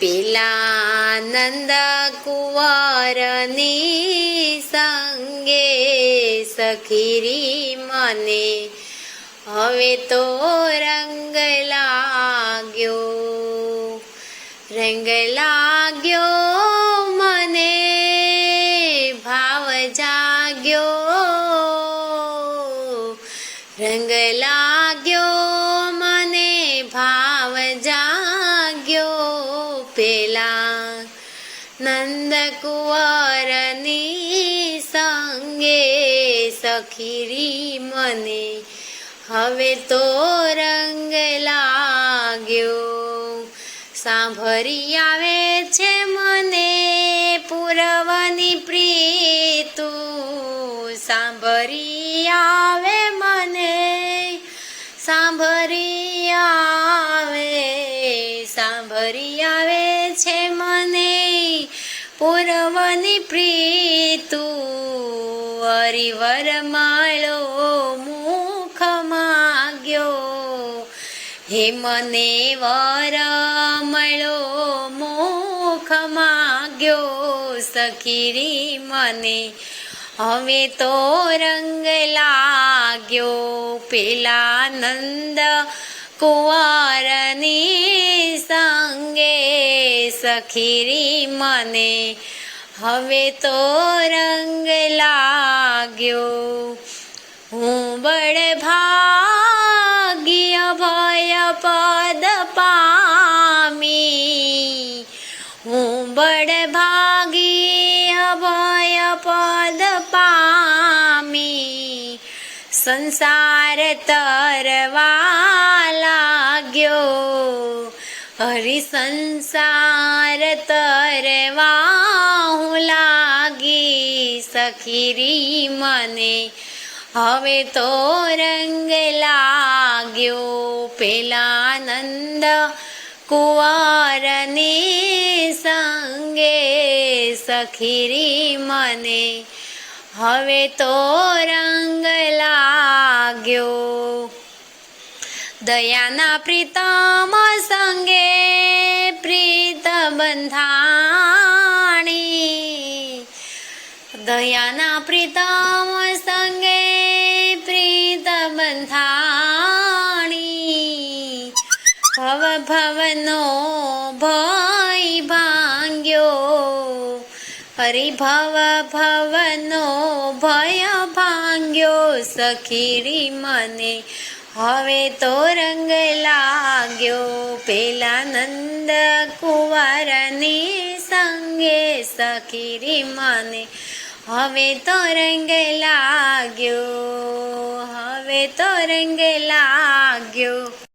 પેલા નંદ કુંવરની સંગે સખીરી મને હવે તો રંગ લાગ્યો રંગ લાગ્યો મને ભાવ જાગ્યો રંગ લાગ્યો મને ભાવ જાગ્યો સખીરી મને. હવે તો રંગ લાગ્યો. સાંભળી આવે છે મને પુરવાની પ્રીતુ. સાંભળી આવે મને, સાંભળી આવે સાંભળી આવે છે મને પુરવાની પ્રીતું. હરિવર માળો મુખ માગ્યો હે મને વર મળો મુખ માગ્યો સખીરી મને હવે તો રંગ લાગ્યો. પેલા નંદ કુંવરની સંગે સખીરી મને હવે તો રંગ લાગ્યો હું બળ ભાગ્ય ભય પદ પામી. હું બળ ભાગ્ય ભય પદ પામી. સંસાર તરવા લાગ્યો. હરિ સંસાર તરવા હું લાગી સખીરી મને. હવે તો રંગ લાગ્યો. પેલા નંદ કુંવરની સંગે સખીરી મને. હવે તો રંગ લાગ્યો. દયાના પ્રીતમ સંગે પ્રીત બંધાણી દયાના પ્રીતમ સંગે પ્રીત બંધાણી ભવ ભવનો ભય ભાંગ્યો, હરિભવ ભવનો ભય ભાંગ્યો, સખીરી મને હવે તો રંગ લાગ્યો, પેલા નંદ કુંવરની સંગે સખીરી મને હવે તો રંગ લાગ્યો હવે તો રંગ લાગ્યો.